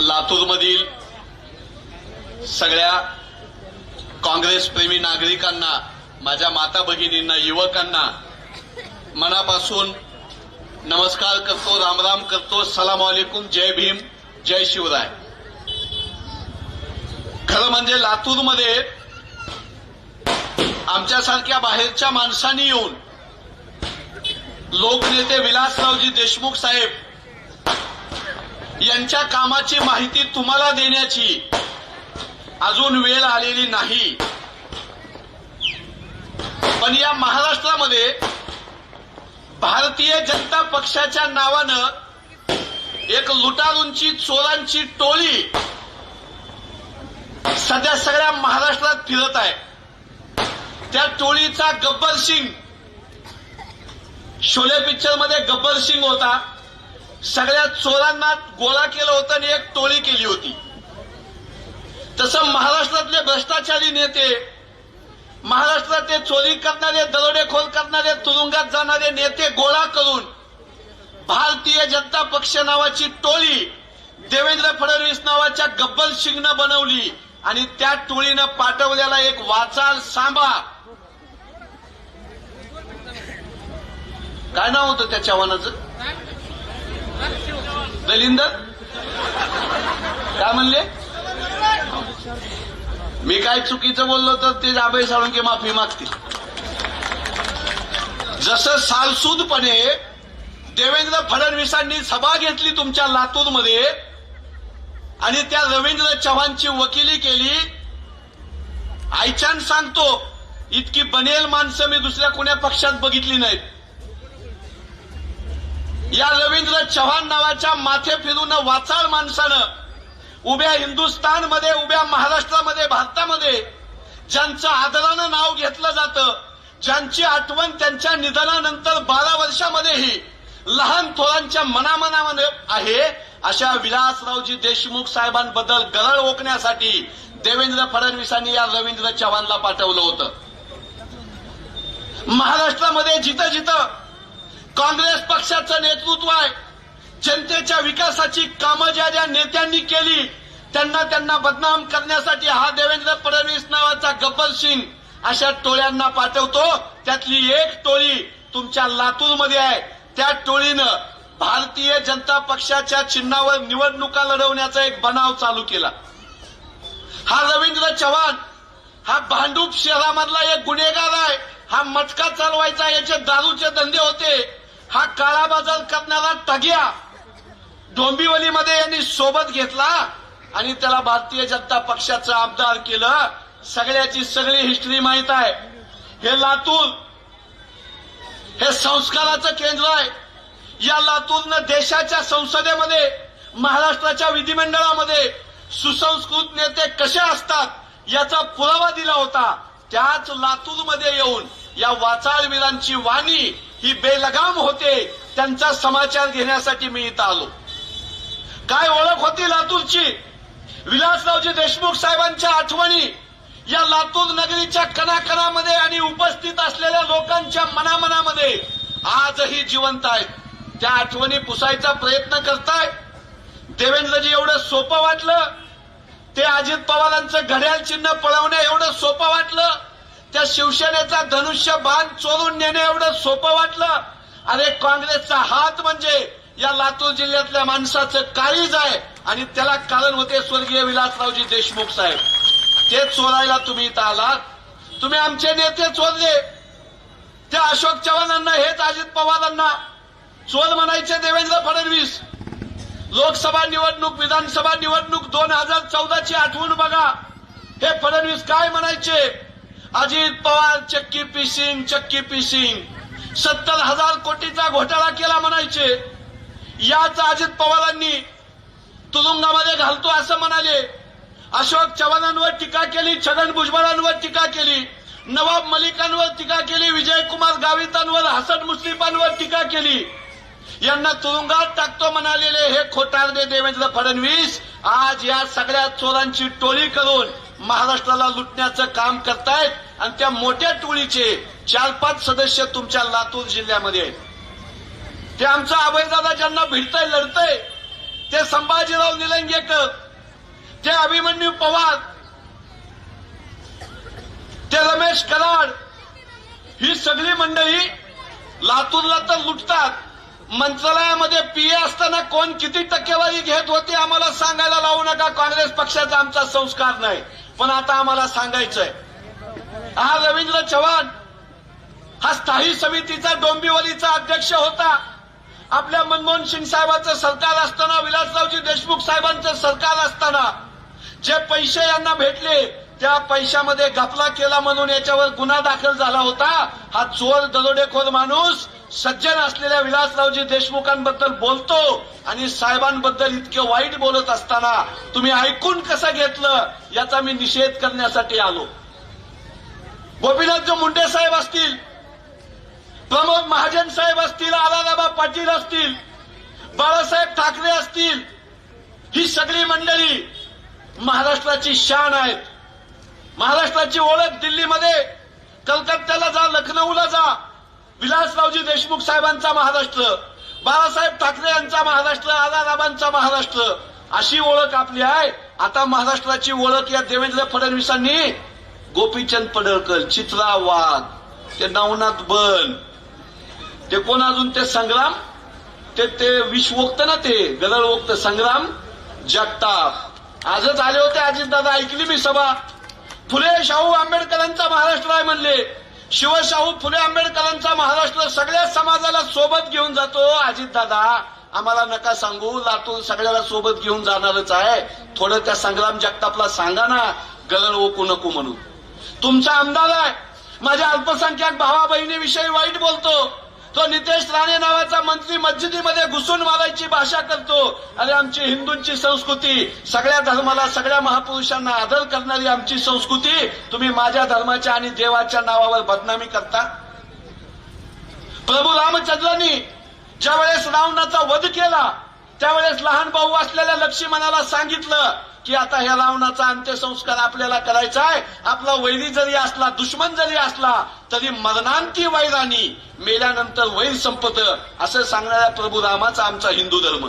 लातूरमधील सगळ्या काँग्रेसप्रेमी नागरिकांना माझ्या माता भगिनींना युवकांना मनापासून नमस्कार करतो रामराम करतो सलाम वालेकुम जय भीम जय शिवराय. खरं म्हणजे लातूरमध्ये आमच्यासारख्या बाहेरच्या माणसांनी येऊन लोकनेते विलासरावजी देशमुख साहेब यांच्या कामाची माहिती तुम्हाला देण्याची अजून वेळ आलेली नाही. पण या महाराष्ट्रामध्ये भारतीय जनता पक्षाच्या नावानं एक लुटारूंची चोरांची टोळी सध्या सगळ्या महाराष्ट्रात फिरत आहे. त्या टोळीचा गब्बर सिंग शोले पिक्चरमध्ये गब्बर सिंग होता. सगळ्या चोरांना गोळा केलं होतं आणि एक टोळी केली होती. तसं महाराष्ट्रातले भ्रष्टाचारी नेते महाराष्ट्रातले चोरी करणारे दरोडेखोर करणारे तुरुंगात जाणारे नेते गोळा करून भारतीय जनता पक्ष नावाची टोळी देवेंद्र फडणवीस नावाच्या गब्बल सिंगनं बनवली आणि त्या टोळीनं पाठवलेला एक वाचाल सांबा काय नाव होतं त्या चव्हाणाचं दलिंदर काय म्हणले? मी काय चुकीचं बोललो तर ते जाबे साळुंके माफी मागतील. जसं सालसूदपणे देवेंद्र फडणवीसांनी सभा घेतली तुमच्या लातूरमध्ये आणि त्या रवींद्र चव्हाणची वकिली केली आईच्यान सांगतो इतकी बनेल माणसं मी दुसऱ्या कोण्या पक्षात बघितली नाहीत. या रवींद्र चव्हाण नावाच्या माथे फिरून वाचाळ माणसानं उभ्या हिंदुस्थानमध्ये उभ्या महाराष्ट्रामध्ये भारतामध्ये ज्यांचं आदरानं नाव घेतलं जातं ज्यांची आठवण त्यांच्या निधनानंतर बारा वर्षामध्येही लहान थोरांच्या मनामनामध्ये आहे अशा विलासरावजी देशमुख साहेबांबद्दल गरळ ओकण्यासाठी देवेंद्र फडणवीसांनी या रवींद्र चव्हाणला पाठवलं होतं. महाराष्ट्रामध्ये जिथं जिथं काँग्रेस पक्षाचं नेतृत्व आहे. जनतेच्या विकासाची कामं ज्या ज्या नेत्यांनी केली त्यांना त्यांना बदनाम करण्यासाठी हा देवेंद्र फडणवीस नावाचा गब्बर सिंग अशा टोळ्यांना पाठवतो. त्यातली एक टोळी तुमच्या लातूरमध्ये आहे. त्या टोळीनं भारतीय जनता पक्षाच्या चिन्हावर निवडणुका लढवण्याचा एक बनाव चालू केला. हा रवींद्र चव्हाण हा भांडूप शहरामधला एक गुन्हेगार आहे. हा मटका चालवायचा याचे दारूचे धंदे होते. हा काळा बाजार करणारा टग्या डोंबिवलीमध्ये यांनी सोबत घेतला आणि त्याला भारतीय जनता पक्षाचं आमदार केलं. सगळ्याची सगळी हिस्ट्री माहीत आहे. हे लातूर हे संस्काराचं केंद्र आहे. या लातूरनं देशाच्या संसदेमध्ये महाराष्ट्राच्या विधिमंडळामध्ये सुसंस्कृत नेते कसे असतात याचा पुरावा दिला होता. त्याच लातूरमध्ये येऊन या वाचाळवीरांची वाणी ही बेलगाम होते त्यांचा समाचार घेण्यासाठी मी इथं आलो. काय ओळख होती लातूरची? विलासरावजी देशमुख साहेबांच्या आठवणी या लातूर नगरीच्या कणाकणामध्ये आणि उपस्थित असलेल्या लोकांच्या मनामनामध्ये आजही जिवंत आहेत. त्या आठवणी पुसायचा प्रयत्न करताय. देवेंद्रजी एवढं सोपं वाटलं ते अजित पवारांचं घड्याळ चिन्ह पळवणं एवढं सोपं वाटलं? त्या शिवसेनेचा धनुष्य बाण चोरून नेणे एवढं सोपं वाटलं? अरे काँग्रेसचा हात म्हणजे या लातूर जिल्ह्यातल्या माणसाचं काळीज आहे आणि त्याला कारण होते स्वर्गीय विलासरावजी देशमुख साहेब. ते चोरायला तुम्ही इथं आलात. तुम्ही आमचे नेते चोरले. त्या अशोक चव्हाणांना हेच अजित पवारांना. चोर म्हणायचे देवेंद्र फडणवीस. लोकसभा निवडणूक विधानसभा निवडणूक दोन हजार चौदाची आठवण बघा. हे फडणवीस काय म्हणायचे? अजित पवार चक्की पिसिंग चक्की पिसिंग. सत्तर हजार कोटीचा घोटाळा केला म्हणायचे. याच अजित पवारांनी तुरुंगामध्ये घालतो असं म्हणाले. अशोक चव्हाणांवर टीका केली छगन भुजबळांवर टीका केली नवाब मलिकांवर टीका केली विजयकुमार गावितांवर हसन मुश्रीफांवर टीका केली. यांना तुरुंगात टाकतो म्हणालेले हे खोटारदे देवेंद्र फडणवीस आज या सगळ्या चोरांची टोळी करून महाराष्ट्राला लुटण्याचं काम करतायत आणि त्या मोठ्या टोळीचे चार पाच सदस्य तुमच्या लातूर जिल्ह्यामध्ये आहेत. ते आमचा अभयदादा ज्यांना भिडतंय लढतंय ते संभाजीराव निलंगेकर ते अभिमन्यू पवार ते रमेश कराड ही सगळी मंडळी लातूरला तर लुटतात. मंत्रालयामध्ये पीए असताना कोण किती टक्केवारी घेत होती आम्हाला सांगायला लावू नका. काँग्रेस पक्षाचा आमचा संस्कार नाही. पण आता आम्हाला सांगायचंय. हा रवींद्र चव्हाण हा स्थायी समितीचा डोंबिवलीचा अध्यक्ष होता. आपल्या मनमोहन सिंग साहेबांचं सरकार असताना विलासरावजी देशमुख साहेबांचं सरकार असताना जे पैसे यांना भेटले त्या पैशामध्ये घपला केला म्हणून याच्यावर गुन्हा दाखल झाला होता. हा चोर दरोडेखोर माणूस सज्जन असलेल्या विलासरावजी देशमुखांबद्दल बोलतो आणि साहेबांबद्दल इतके वाईट बोलत असताना तुम्ही ऐकून कसं घेतलं याचा मी निषेध करण्यासाठी आलो. गोपीनाथ मुंडे साहेब असतील प्रमोद महाजन साहेब असतील आलालाबा पाटील असतील बाळासाहेब ठाकरे असतील ही सगळी मंडळी महाराष्ट्राची शान आहेत महाराष्ट्राची ओळख दिल्लीमध्ये कलकत्त्याला जा लखनौला जा. विलासरावजी देशमुख साहेबांचा महाराष्ट्र बाळासाहेब ठाकरे यांचा महाराष्ट्र आलाराबांचा महाराष्ट्र अशी ओळख आपली आहे. आता महाराष्ट्राची ओळख या देवेंद्र फडणवीसांनी गोपीचंद पडळकर चित्रा वाघ ते नवनाथ बन ते कोण अजून? ते संग्राम ते ते विश्वोक्त ना ते गदळवोक्त संग्राम जगताप. आजच आले होते अजितदादा ऐकली मी सभा. फुले शाहू आंबेडकरांचा महाराष्ट्र आहे म्हणले. शिवशाहू फुले आंबेडकरांचा महाराष्ट्र सगळ्या समाजाला सोबत घेऊन जातो. अजितदादा आम्हाला नका सांगू लातूर सगळ्याला सोबत घेऊन जाणारच आहे. थोडं त्या संग्राम जगतापला सांगा ना गरळ ओकू नको म्हणून. तुमचा आमदार आहे. माझ्या अल्पसंख्याक भावा बहिणीविषयी वाईट बोलतो. तो नितेश राणे नावाचा मंत्री मस्जिदीमध्ये घुसून मारायची भाषा करतो अरे आमची हिंदूंची संस्कृती सगळ्या धर्माला सगळ्या महापुरुषांना आदर करणारी आमची संस्कृती तुम्ही माझ्या धर्माच्या आणि देवाच्या नावावर बदनामी करता? प्रभू रामचंद्रांनी ज्यावेळेस रावणाचा वध केला त्यावेळेस लहान भाऊ असलेल्या लक्ष्मणाला सांगितलं की आता ह्या रावणाचा अंत्यसंस्कार आपल्याला करायचा आहे. आपला वैरी जरी असला दुश्मन जरी असला तरी मरणांती वैरानी मेल्यानंतर वैर संपत असं सांगणाऱ्या प्रभू रामाचा आमचा हिंदू धर्म.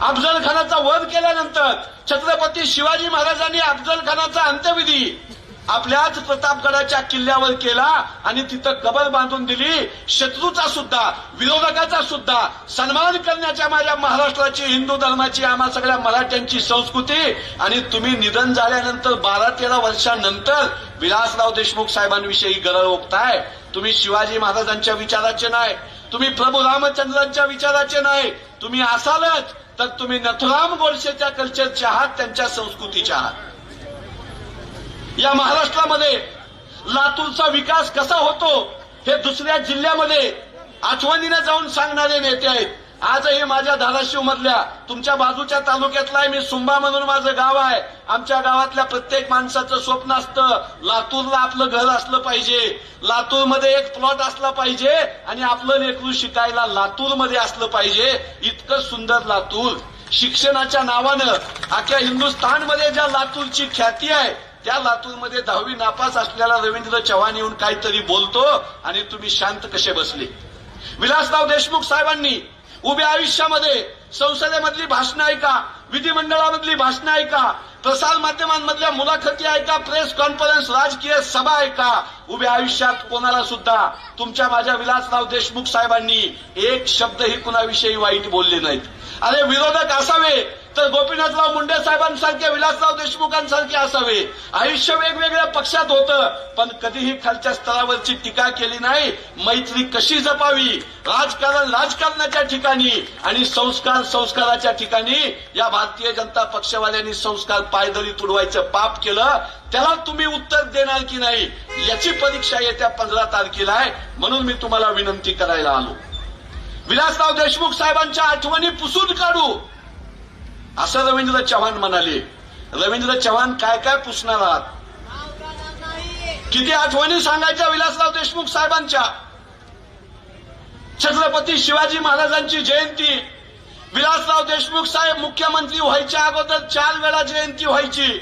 अफजल खानाचा वध केल्यानंतर छत्रपती शिवाजी महाराजांनी अफजल खानाचा अंत्यविधी आपल्याच प्रतापगडाच्या किल्ल्यावर केला आणि तिथं कबर बांधून दिली. शत्रूचा सुद्धा विरोधकाचा सुद्धा सन्मान करण्याच्या माझ्या महाराष्ट्राची हिंदू धर्माची आम्हा सगळ्या मराठ्यांची संस्कृती. आणि तुम्ही निधन झाल्यानंतर बारा तेरा वर्षानंतर विलासराव देशमुख साहेबांविषयी गरळ ओकताय. तुम्ही शिवाजी महाराजांच्या विचाराचे नाही. तुम्ही प्रभू रामचंद्रांच्या विचाराचे नाही. तुम्ही असालच तर तुम्ही नथुराम गोडसेच्या कल्चरचे आहात त्यांच्या संस्कृतीच्या आहात. या महाराष्ट्रामध्ये लातूरचा विकास कसा होतो हे दुसऱ्या जिल्ह्यामध्ये आठवणीने जाऊन सांगणारे नेते आहेत. आजही माझ्या धाराशिव मधल्या तुमच्या बाजूच्या तालुक्यातला आहे मी सुंबा म्हणून माझं गाव आहे. आमच्या गावातल्या प्रत्येक माणसाचं स्वप्न असतं लातूरला आपलं घर असलं पाहिजे लातूरमध्ये एक प्लॉट असला पाहिजे आणि आपलं लेकरू शिकायला लातूरमध्ये असलं पाहिजे. इतकं सुंदर लातूर. शिक्षणाच्या नावानं अख्या हिंदुस्थानमध्ये ज्या लातूरची ख्याती आहे त्या लातूरमध्ये दहावी नापास असलेला रवींद्र चव्हाण येऊन काहीतरी बोलतो आणि तुम्ही शांत कसे बसले? विलासराव देशमुख साहेबांनी उभ्या आयुष्यामध्ये संसदेमधली भाषणं ऐका विधिमंडळामधली भाषणं ऐका प्रसार माध्यमांमधल्या मुलाखती ऐका प्रेस कॉन्फरन्स राजकीय सभा ऐका. उभ्या आयुष्यात कोणाला सुद्धा तुमच्या माझ्या विलासराव देशमुख साहेबांनी एक शब्दही कुणाविषयी वाईट बोलले नाहीत. अरे विरोधक असावे तर गोपीनाथराव मुंडे साहेबांसारखे विलासराव देशमुखांसारखे असावे. आयुष्य वेगवेगळ्या पक्षात होतं पण कधीही खालच्या स्तरावरची टीका केली नाही. मैत्री कशी जपावी? राजकारण राजकारणाच्या ठिकाणी आणि संस्कार संस्काराच्या ठिकाणी. या भारतीय जनता पक्षवाल्यांनी संस्कार पायदळी तुडवायचं पाप केलं. त्याला तुम्ही उत्तर देणार की नाही याची परीक्षा येत्या पंधरा तारखेला आहे. म्हणून मी तुम्हाला विनंती करायला आलो. विलासराव देशमुख साहेबांच्या आठवणी पुसून काढू. असं रवींद्र चव्हाण म्हणाले. रवींद्र चव्हाण काय काय पुसणार आहात? किती आठवणी सांगायच्या विलासराव देशमुख साहेबांच्या? छत्रपती शिवाजी महाराजांची जयंती. विलासराव देशमुख साहेब मुख्यमंत्री व्हायच्या अगोदर चार वेळा जयंती व्हायची.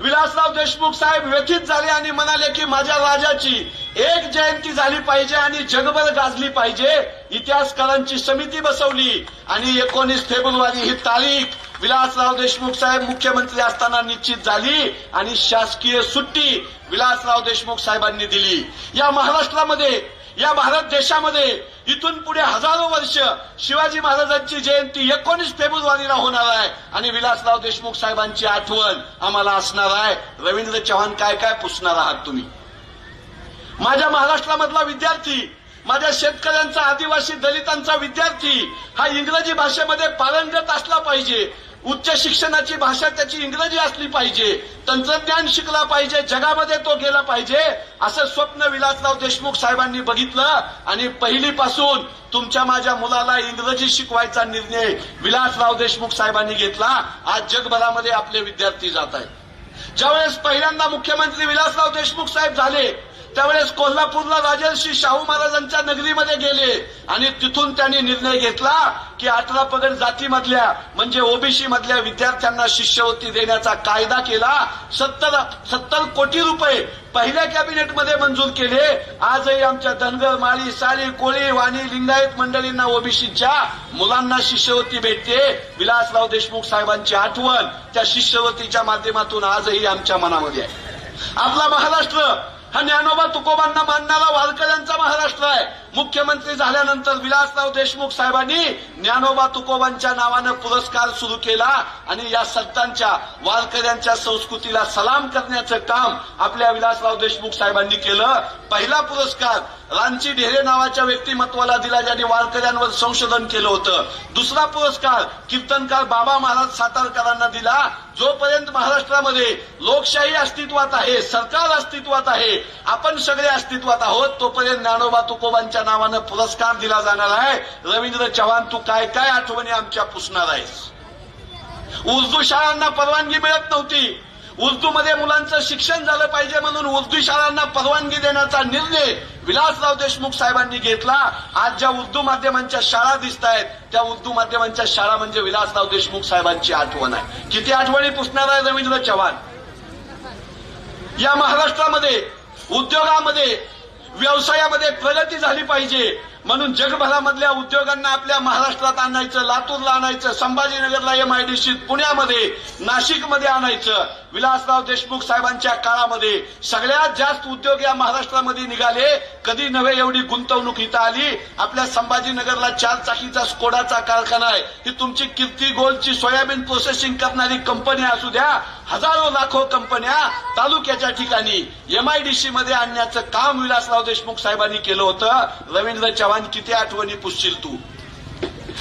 विलासराव देशमुख साहेब व्यथित झाले आणि म्हणाले की माझ्या राजाची एक जयंती झाली पाहिजे आणि जगभर गाजली पाहिजे. इतिहासकारांची समिती बसवली आणि एकोणीस फेब्रुवारी ही तारीख विलासराव देशमुख साहेब मुख्यमंत्री असताना निश्चित झाली आणि शासकीय सुट्टी विलासराव देशमुख साहेबांनी दिली. या महाराष्ट्रामध्ये या भारत देशामध्ये इथून पुढे हजारो वर्ष शिवाजी महाराजांची जयंती एकोणीस फेब्रुवारीला होणार आहे आणि विलासराव देशमुख साहेबांची आठवण आम्हाला असणार आहे. रवींद्र चव्हाण काय काय पुसणार आहात तुम्ही? माझ्या महाराष्ट्रामधला विद्यार्थी माझ्या शेतकऱ्यांचा आदिवासी दलितांचा विद्यार्थी हा इंग्रजी भाषेमध्ये पारंगत असला पाहिजे. उच्च शिक्षणाची भाषा त्याची इंग्रजी असली पाहिजे तंत्रज्ञान शिकला पाहिजे जगामध्ये तो गेला पाहिजे असं स्वप्न विलासराव देशमुख साहेबांनी बघितलं. आणि पहिलीपासून तुमच्या माझ्या मुलाला इंग्रजी शिकवायचा निर्णय विलासराव देशमुख साहेबांनी घेतला. आज जगभरामध्ये आपले विद्यार्थी जात आहेत. ज्यावेळेस पहिल्यांदा मुख्यमंत्री विलासराव देशमुख साहेब झाले त्यावेळेस कोल्हापूरला राजर्षी शाहू महाराजांच्या नगरीमध्ये गेले. आणि तिथून त्यांनी निर्णय घेतला की अठरा पगड जातीमधल्या म्हणजे ओबीसी मधल्या विद्यार्थ्यांना शिष्यवृत्ती देण्याचा कायदा केला. सत्तर सत्तर कोटी रुपये पहिल्या कॅबिनेटमध्ये मंजूर केले. आजही आमच्या धनगर माळी सारी कोळी वाणी लिंगायत मंडळींना ओबीसीच्या मुलांना शिष्यवृत्ती भेटते. विलासराव देशमुख साहेबांची आठवण त्या शिष्यवृत्तीच्या माध्यमातून आजही आमच्या मनामध्ये आहे. आपला महाराष्ट्र हा ज्ञानोबा तुकोबांना मानणारा वारकऱ्यांचा महाराष्ट्र आहे. मुख्यमंत्री झाल्यानंतर विलासराव देशमुख साहेबांनी ज्ञानोबा तुकोबांच्या नावानं पुरस्कार सुरू केला आणि या संतांच्या वारकऱ्यांच्या संस्कृतीला सलाम करण्याचं काम आपल्या विलासराव देशमुख साहेबांनी केलं. पहिला पुरस्कार रांची ढेरे नावाच्या व्यक्तिमत्वाला दिला ज्यांनी वारकऱ्यांवर संशोधन केलं होतं. दुसरा पुरस्कार कीर्तनकार बाबा महाराज सातारकरांना दिला. जोपर्यंत महाराष्ट्रामध्ये लोकशाही अस्तित्वात आहे सरकार अस्तित्वात आहे आपण सगळे अस्तित्वात आहोत तोपर्यंत ज्ञानोबा तुकोबांच्या यांच्या नावानं पुरस्कार दिला जाणार आहे. रवींद्र चव्हाण तू काय काय आठवणी आमच्या पुसणार आहेस? उर्दू शाळांना परवानगी मिळत नव्हती. उर्दू मध्ये मुलांचं शिक्षण झालं पाहिजे म्हणून उर्दू शाळांना परवानगी देण्याचा निर्णय विलासराव देशमुख साहेबांनी घेतला. आज ज्या उर्दू माध्यमांच्या शाळा दिसत आहेत त्या उर्दू माध्यमांच्या शाळा म्हणजे विलासराव देशमुख साहेबांची आठवण आहे. किती आठवणी पुसणार आहे रवींद्र चव्हाण? या महाराष्ट्रामध्ये उद्योगामध्ये व्यवसायामध्ये प्रगती झाली पाहिजे. म्हणून जगभरामधल्या उद्योगांना आपल्या महाराष्ट्रात आणायचं लातूरला आणायचं संभाजीनगरला एमआयडीसी पुण्यामध्ये नाशिकमध्ये आणायचं. विलासराव देशमुख साहेबांच्या काळामध्ये सगळ्यात जास्त उद्योग या महाराष्ट्रामध्ये निघाले. कधी नव्हे एवढी गुंतवणूक इथं आली. आपल्या संभाजीनगरला चार चाकीचा स्कोडाचा कारखाना आहे. ही तुमची कीर्ती गोल्डची सोयाबीन प्रोसेसिंग करणारी कंपन्या असू द्या हजारो लाखो कंपन्या तालुक्याच्या ठिकाणी एमआयडीसी मध्ये आणण्याचं काम विलासराव देशमुख साहेबांनी केलं होतं. रवींद्र चव्हाण किती आठवणी पुसशील तू?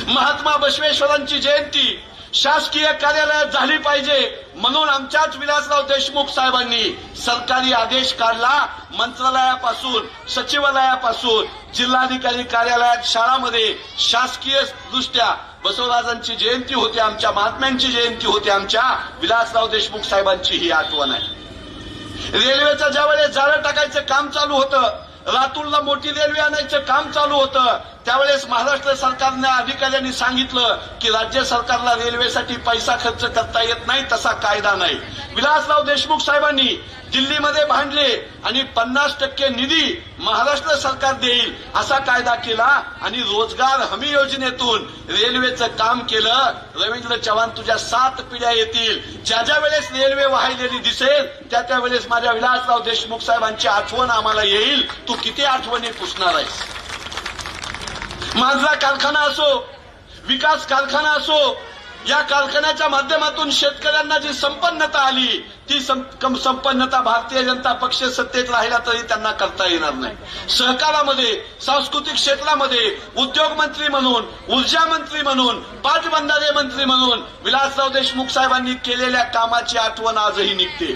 महात्मा बसवेश्वरांची जयंती. शासकीय कार्यालयात झाली पाहिजे म्हणून आमच्याच विलासराव देशमुख साहेबांनी सरकारी आदेश काढला. मंत्रालयापासून सचिवालयापासून जिल्हाधिकारी कार्यालयात शाळामध्ये शासकीय दृष्ट्या बसवराजांची जयंती होती आमच्या महात्म्यांची जयंती होती आमच्या विलासराव देशमुख साहेबांची ही आठवण आहे. रेल्वेचं ज्यावेळेस झाडं टाकायचं काम चालू होतं लातूरला मोठी रेल्वे आणायचं काम चालू होतं त्यावेळेस महाराष्ट्र सरकारने अधिकाऱ्यांनी सांगितलं की राज्य सरकारला रेल्वेसाठी पैसा खर्च करता येत नाही तसा कायदा नाही. विलासराव देशमुख साहेबांनी दिल्लीमध्ये भांडले आणि पन्नास टक्के निधी महाराष्ट्र सरकार देईल असा कायदा केला आणि रोजगार हमी योजनेतून रेल्वेचं काम केलं. रवींद्र चव्हाण तुझ्या सात पिढ्या येतील. ज्या ज्या वेळेस रेल्वे वाहिलेली दिसेल त्या त्या वेळेस माझ्या विलासराव देशमुख साहेबांची आठवण आम्हाला येईल. तू किती आठवणी पुसणार आहेस? मांजरा कारखाना असो विकास कारखाना असो या कारखान्याच्या माध्यमातून शेतकऱ्यांना जी संपन्नता आली ती संपन्नता भारतीय जनता पक्ष सत्तेत राहिला तरी त्यांना करता येणार नाही. सहकारामध्ये सांस्कृतिक क्षेत्रामध्ये उद्योग मंत्री म्हणून ऊर्जा मंत्री म्हणून पाटबंधारे मंत्री म्हणून विलासराव देशमुख साहेबांनी केलेल्या कामाची आठवण आजही निघते.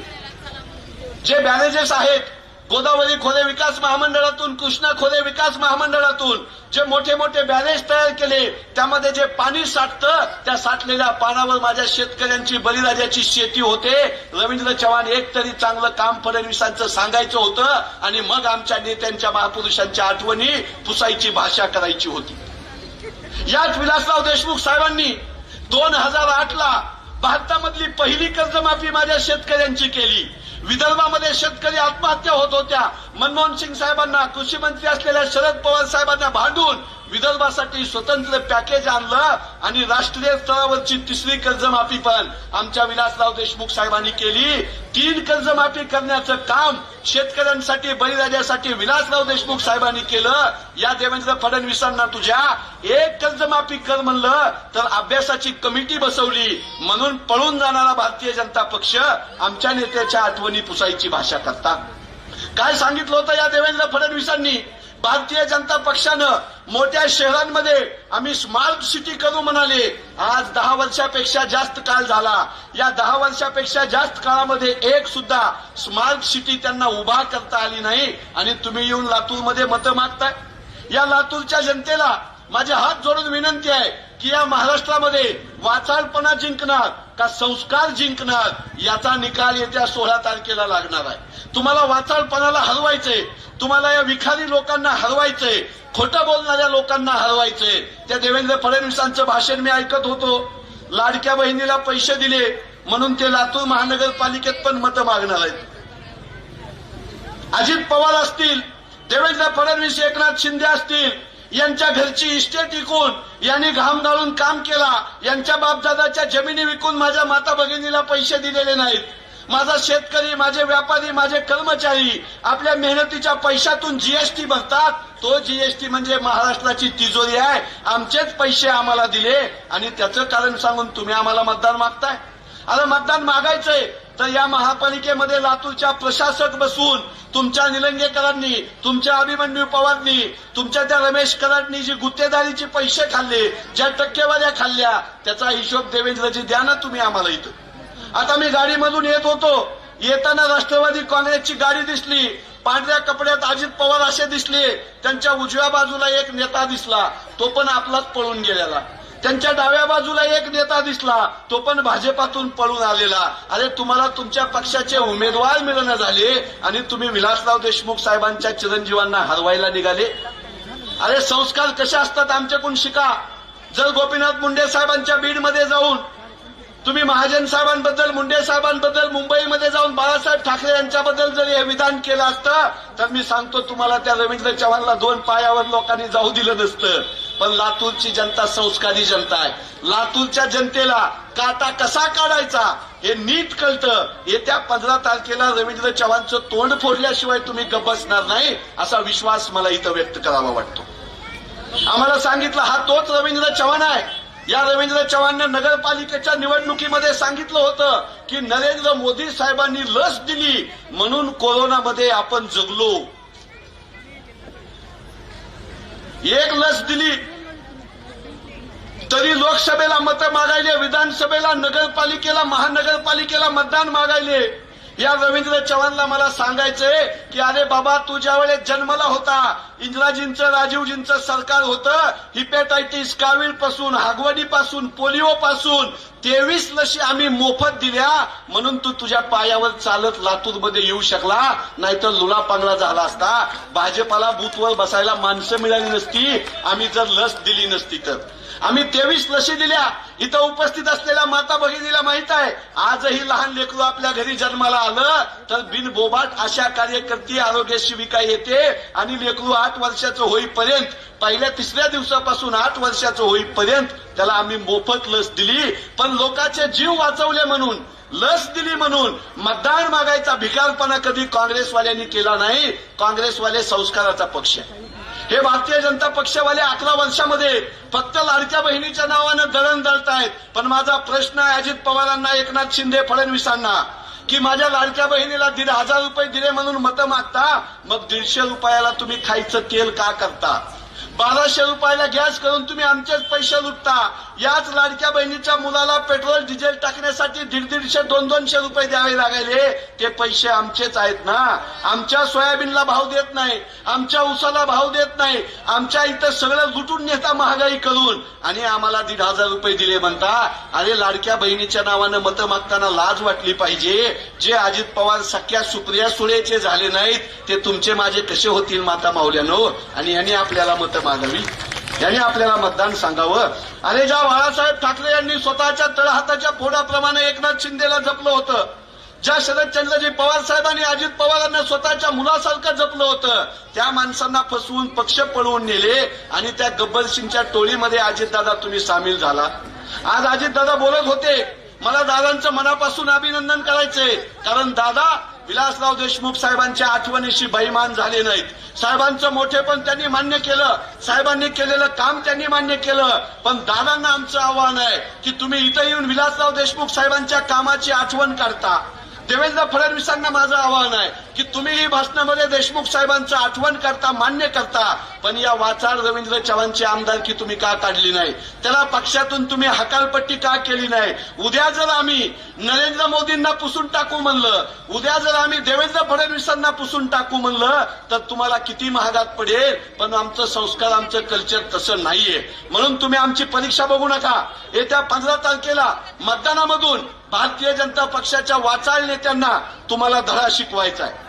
जे बॅरेजेस आहेत गोदावरी खोरे विकास महामंडळातून कृष्णा खोरे विकास महामंडळातून जे मोठे मोठे बॅरेज तयार केले त्यामध्ये जे पाणी साठतं त्या साठलेल्या पाण्यावर माझ्या शेतकऱ्यांची बळीराजाची शेती होते. रवींद्र चव्हाण एक तरी चांगलं काम फडणवीसांचं सांगायचं होतं आणि मग आमच्या नेत्यांच्या महापुरुषांच्या आठवणी पुसायची भाषा करायची होती. याच विलासराव देशमुख साहेबांनी दोन हजार आठ ला भारतामधली पहिली कर्जमाफी माझ्या शेतकऱ्यांची केली. विदर्भामध्ये शेतकरी आत्महत्या होत होत्या. मनमोहन सिंग साहेबांना कृषी मंत्री असलेल्या शरद पवार साहेबांना भांडून विदर्भासाठी स्वतंत्र पॅकेज आणलं आणि राष्ट्रीय स्तरावरची तिसरी कर्जमाफी पण. आमच्या विलासराव देशमुख साहेबांनी केली. तीन कर्जमाफी करण्याचं काम शेतकऱ्यांसाठी बळीराजासाठी विलासराव देशमुख साहेबांनी केलं. या देवेंद्र फडणवीसांना तुझ्या एक कर्जमाफी कर म्हणलं तर अभ्यासाची कमिटी बसवली. म्हणून पळून जाणारा भारतीय जनता पक्ष आमच्या नेत्याच्या आठवणी पुसायची भाषा करता. काय सांगितलं होतं या देवेंद्र फडणवीसांनी? भारतीय जनता पक्षानं मोठ्या शहरांमध्ये आम्ही स्मार्ट सिटी करू म्हणाले. आज दहा वर्षापेक्षा जास्त काळ झाला. या दहा वर्षापेक्षा जास्त काळामध्ये एक सुद्धा स्मार्ट सिटी त्यांना उभा करता आली नाही. आणि तुम्ही येऊन लातूरमध्ये मतं मागताय. या लातूरच्या जनतेला माझे हात जोडून विनंती आहे की या महाराष्ट्रामध्ये वाचाळपणा जिंकणार का संस्कार जिंकणार याचा निकाल येत्या सोळा तारखेला लागणार आहे. तुम्हाला वाचाळपणाला हरवायचंय तुम्हाला या विखारी लोकांना हरवायचंय खोटं बोलणाऱ्या लोकांना हरवायचंय. त्या देवेंद्र फडणवीसांचं भाषण मी ऐकत होतो लाडक्या बहिणीला पैसे दिले म्हणून ते लातूर महानगरपालिकेत पण मतं मागणार आहेत. अजित पवार असतील देवेंद्र फडणवीस एकनाथ शिंदे असतील यांच्या घरची इस्टेट विकून यांनी घाम घालून काम केला. यांच्या बापदादाच्या जमिनी विकून माझ्या माता भगिनीला पैसे दिलेले नाहीत. माझा शेतकरी माझे व्यापारी माझे कर्मचारी आपल्या मेहनतीच्या पैशातून जीएसटी भरतात. तो जीएसटी म्हणजे महाराष्ट्राची तिजोरी आहे. आमचेच पैसे आम्हाला दिले आणि त्याचं कारण सांगून तुम्ही आम्हाला मतदान मागताय. अरे मतदान मागायचंय. तर या महापालिकेमध्ये लातूरच्या प्रशासक बसून तुमच्या निलंगेकरांनी तुमच्या अभिमन्यू पवारनी तुमच्या त्या रमेश कराडनी जी गुत्तेदारीचे पैसे खाल्ले ज्या टक्केवाऱ्या खाल्ल्या त्याचा हिशोब देवेंद्रजी द्या ना तुम्ही आम्हाला इथं. आता मी गाडीमधून येत होतो. येताना राष्ट्रवादी काँग्रेसची गाडी दिसली. पांढऱ्या कपड्यात अजित पवार असे दिसले. त्यांच्या उजव्या बाजूला एक नेता दिसला. तो पण आपलाच पळून गेलेला. त्यांच्या डाव्या बाजूला एक नेता दिसला तो पण भाजपातून पळून आलेला. अरे तुम्हाला तुमच्या पक्षाचे उमेदवार मिळणं झाले आणि तुम्ही विलासराव देशमुख साहेबांच्या चिरंजीवांना हरवायला निघाले. अरे संस्कार कसे असतात आमच्याकडून शिका. जर गोपीनाथ मुंडे साहेबांच्या बीडमध्ये जाऊन तुम्ही महाजन साहेबांबद्दल मुंडे साहेबांबद्दल मुंबईमध्ये जाऊन बाळासाहेब ठाकरे यांच्याबद्दल जर हे विधान केलं असतं तर मी सांगतो तुम्हाला त्या रवींद्र चव्हाणला दोन पायावर लोकांनी जाऊ दिलं नसतं. पण लातूरची जनता संस्कारी जनता आहे. लातूरच्या जनतेला काटा कसा काढायचा हे नीट कळतं. येत्या पंधरा तारखेला रवींद्र चव्हाणचं तोंड फोडल्याशिवाय तुम्ही गप्प नाही असा विश्वास मला इथं व्यक्त करावा वाटतो. आम्हाला सांगितलं हा तोच रवींद्र चव्हाण आहे. या रवींद्र चव्हाणनं नगरपालिकेच्या निवडणुकीमध्ये सांगितलं होतं की नरेंद्र मोदी साहेबांनी लस दिली म्हणून कोरोनामध्ये आपण जगलो. एक लस दिली. तरी लोकसभेला मतं मागायले विधानसभेला नगरपालिकेला महानगरपालिकेला मतदान मागायले. या रवींद्र चव्हाणला मला सांगायचंय की अरे बाबा तू ज्या वेळेस जन्मला होता इंदिराजींचं राजीवजींचं सरकार होतं हिपॅटायटिस कावीळपासून हागवडी पासून पोलिओ पासून तेवीस लशी आम्ही मोफत दिल्या म्हणून तू तुझ्या पायावर चालत लातूरमध्ये येऊ शकला नाहीतर लुलापांगला झाला असता. भाजपाला बूथवर बसायला माणसं मिळाली नसती आम्ही जर लस दिली नसती तर. आम्ही तेवीस लशी दिल्या. इथं उपस्थित असलेल्या माता भगिनीला माहीत आहे आजही लहान लेकरू आपल्या घरी जन्माला आलं तर बिनबोबाट अशा कार्यकर्ती आरोग्य शिविका येते आणि लेकरू आठ वर्षाचं होईपर्यंत पहिल्या तिसऱ्या दिवसापासून आठ वर्षाचं होईपर्यंत त्याला आम्ही मोफत लस दिली. पण लोकांचे जीव वाचवले म्हणून लस दिली म्हणून मतदान मागायचा भिकारपणा कधी काँग्रेसवाल्यांनी केला नाही. काँग्रेसवाले संस्काराचा पक्ष आहे. हे भारतीय जनता पक्षवाले अकरा वर्षामध्ये फक्त लाडक्या बहिणीच्या नावानं दळण दळतायत पण माझा प्रश्न आहे अजित पवारांना एकनाथ शिंदे फडणवीसांना की माझ्या लाडक्या बहिणीला दीड हजार रुपये दिले म्हणून मतं मागता? मग दीडशे रुपयाला तुम्ही खायचं तेल का करता? बाराशे रुपयाला गॅस करून तुम्ही आमचेच पैसे लुटता. याच लाडक्या बहिणीच्या मुलाला पेट्रोल डिझेल टाकण्यासाठी दीड दीडशे दोन दोनशे रुपये द्यावे लागायले ते पैसे आमचेच आहेत ना. आमच्या सोयाबीनला भाव देत नाही. आमच्या उसाला भाव देत नाही. आमच्या इथं सगळं लुटून नेता महागाई करून. आणि आम्हाला दीड हजार रुपये दिले म्हणता. अरे लाडक्या बहिणीच्या नावानं मतं मागताना लाज वाटली पाहिजे. जे अजित पवार सख्या सुप्रिया सुळेचे झाले नाहीत ते तुमचे माझे कसे होतील माता माऊल्यानो? आणि यांनी आपल्याला मतं मागावी यांनी आपल्याला मतदान सांगावं. अरे ज्या बाळासाहेब ठाकरे यांनी स्वतःच्या तळहाताच्या फोडाप्रमाणे एकनाथ शिंदेला जपलं होतं ज्या शरदचंद्रजी पवार साहेबांनी अजित पवारांना स्वतःच्या मुलासारखं जपलं होतं त्या माणसांना फसवून पक्ष पळवून नेले आणि त्या गब्बर सिंगच्या टोळीमध्ये अजितदादा तुम्ही सामील झाला. आज अजितदादा बोलत होते मला दादांचं मनापासून अभिनंदन करायचंय कारण दादा विलासराव देशमुख साहेबांच्या आठवणीशी बहिमान झाले नाहीत. साहेबांचं मोठे पण त्यांनी मान्य केलं. साहेबांनी केलेलं काम त्यांनी मान्य केलं. पण दादांना आमचं आव्हान आहे की तुम्ही इथं येऊन विलासराव देशमुख साहेबांच्या कामाची आठवण करता देवेंद्र फडणवीसांना माझं आव्हान आहे की तुम्ही ही भाषणामध्ये देशमुख साहेबांचं आठवण करता मान्य करता. पण या वाचाळ रवींद्र चव्हाणची आमदारकी तुम्ही का काढली नाही? त्याला पक्षातून तुम्ही हकालपट्टी का केली नाही? उद्या जर आम्ही नरेंद्र मोदींना पुसून टाकू म्हणलं उद्या जर आम्ही देवेंद्र फडणवीसांना पुसून टाकू म्हणलं तर तुम्हाला किती महागात पडेल? पण आमचं संस्कार आमचं कल्चर तसं नाहीये. म्हणून तुम्ही आमची परीक्षा बघू नका. येत्या पंधरा तारखेला मतदानामधून भारतीय जनता पक्षाच्या वाचाळ नेत्यांना तुम्हाला धडा शिकवायचा आहे.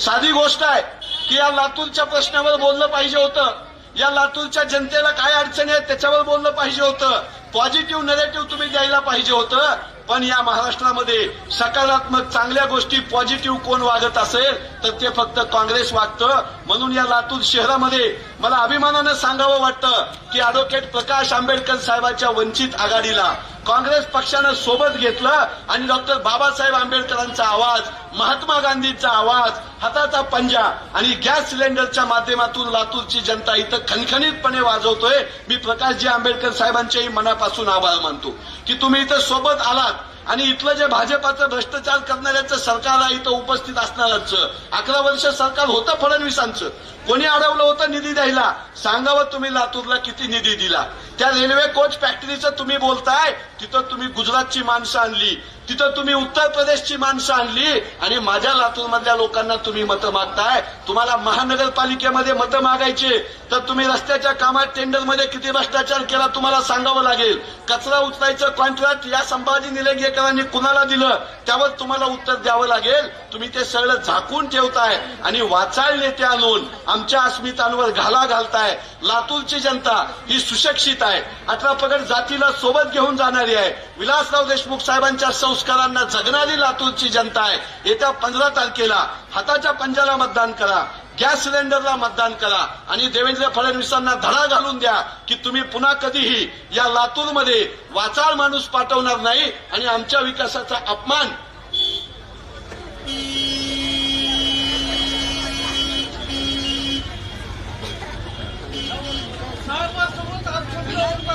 साधी गोष्ट आहे की या लातूरच्या प्रश्नावर बोललं पाहिजे होतं. या लातूरच्या जनतेला काय अडचणी आहेत त्याच्यावर बोललं पाहिजे होतं. पॉझिटिव्ह नेगेटिव्ह तुम्ही द्यायला पाहिजे होतं. पण या महाराष्ट्रामध्ये सकारात्मक चांगल्या गोष्टी पॉझिटिव्ह कोण वागत असेल तर ते फक्त काँग्रेस वागतं. म्हणून या लातूर शहरामध्ये मला अभिमानानं सांगावं वाटतं की अॅडव्होकेट प्रकाश आंबेडकर साहेबांच्या वंचित आघाडीला काँग्रेस पक्षानं सोबत घेतलं आणि डॉक्टर बाबासाहेब आंबेडकरांचा आवाज महात्मा गांधींचा आवाज हाताचा पंजा आणि गॅस सिलेंडरच्या माध्यमातून लातूरची जनता इथं खणखणीतपणे वाजवतोय. मी प्रकाशजी आंबेडकर साहेबांच्याही मनापासून आभार मानतो. की तुम्ही इथं सोबत आलात आणि इथलं जे भाजपाचं भ्रष्टाचार करणाऱ्याचं सरकार आहे इथं उपस्थित असणारच. अकरा वर्ष सरकार होतं फडणवीसांचं. कोणी अडवलं होतं निधी द्यायला? सांगावं तुम्ही लातूरला किती निधी दिला? त्या रेल्वे कोच फॅक्टरीचं तुम्ही बोलताय तिथं तुम्ही गुजरातची माणसं आणली तिथं तुम्ही उत्तर प्रदेशची माणसं आणली आणि माझ्या लातूरमधल्या लोकांना तुम्ही मतं मागताय. तुम्हाला महानगरपालिकेमध्ये मतं मागायचे तर तुम्ही रस्त्याच्या कामात टेंडरमध्ये किती भ्रष्टाचार केला तुम्हाला सांगावं लागेल. कचरा उचलायचं कॉन्ट्रॅक्ट या संभाजी निलंगेकरांनी कुणाला दिलं? त्यावर तुम्हाला उत्तर द्यावं लागेल. तुम्ही ते सगळं झाकून ठेवताय आणि वाचाळ नेते आणून आमच्या अस्मितांवर घाला घालताय. लातूरची जनता ही सुशिक्षित आहे. अठरा पगड जातीला सोबत घेऊन जाणारी आहे. विलासराव देशमुख साहेबांच्या संस्कारांना जगणारी लातूरची जनता आहे. येत्या पंधरा तारखेला हाताच्या पंजाला मतदान करा. गॅस सिलेंडरला मतदान करा आणि देवेंद्र फडणवीसांना धडा घालून द्या की तुम्ही पुन्हा कधीही या लातूरमध्ये वाचाळ माणूस पाठवणार नाही आणि आमच्या विकासाचा अपमान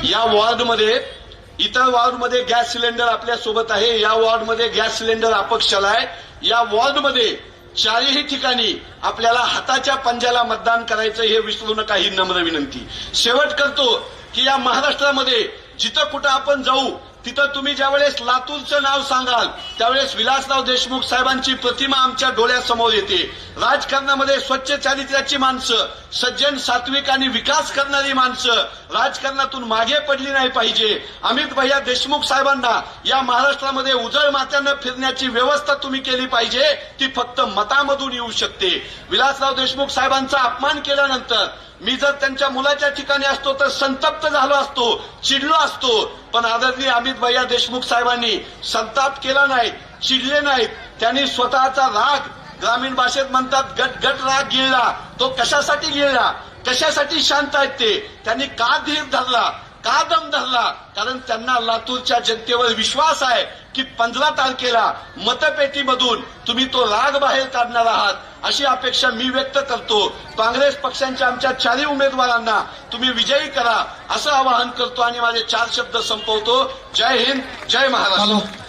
या वॉर्डमध्ये इतर वॉर्डमध्ये गॅस सिलेंडर आपल्यासोबत आहे या वॉर्डमध्ये गॅस सिलेंडर अपक्षाला आहे या वॉर्डमध्ये चारही ठिकाणी आपल्याला हाताच्या पंजाला मतदान करायचं हे विसरू नका ही नम्र विनंती. शेवट करतो की या महाराष्ट्रामध्ये जिथं कुठं आपण जाऊ तिथं तुम्ही ज्यावेळेस लातूरचं नाव सांगाल त्यावेळेस विलासराव देशमुख साहेबांची प्रतिमा आमच्या डोळ्यासमोर येते. राजकारणामध्ये स्वच्छ चारित्र्याची माणसं सज्जन सात्विक आणि विकास करणारी माणसं राजकारणातून मागे पडली नाही पाहिजे. अमित भैया देशमुख साहेबांना या महाराष्ट्रामध्ये उजळ मात्यानं फिरण्याची व्यवस्था तुम्ही केली पाहिजे ती फक्त मतामधून येऊ शकते. विलासराव देशमुख साहेबांचा अपमान केल्यानंतर मी जर त्यांच्या मुलाच्या ठिकाणी असतो तर संतप्त झालो असतो चिडलो असतो. पण आदरणीय अमित भैया देशमुख साहेबांनी संताप केला नाही चिडले नाहीत. त्यांनी स्वतःचा राग ग्रामीण भाषेत म्हणतात गट गट राग गिळला तो कशासाठी गिळला? कशासाठी शांत आहेत ते? त्यांनी का धीर धरला? का दम धरला? कारण त्यांना लातूरच्या जनतेवर विश्वास आहे की पंधरा तारखेला मतपेटीमधून तुम्ही तो राग बाहेर काढणार आहात अशी अपेक्षा मी व्यक्त करतो. काँग्रेस पक्षांच्या आमच्या चारही उमेदवारांना तुम्ही विजयी करा असं आवाहन करतो आणि माझे चार शब्द संपवतो. जय हिंद जय महाराष्ट्र.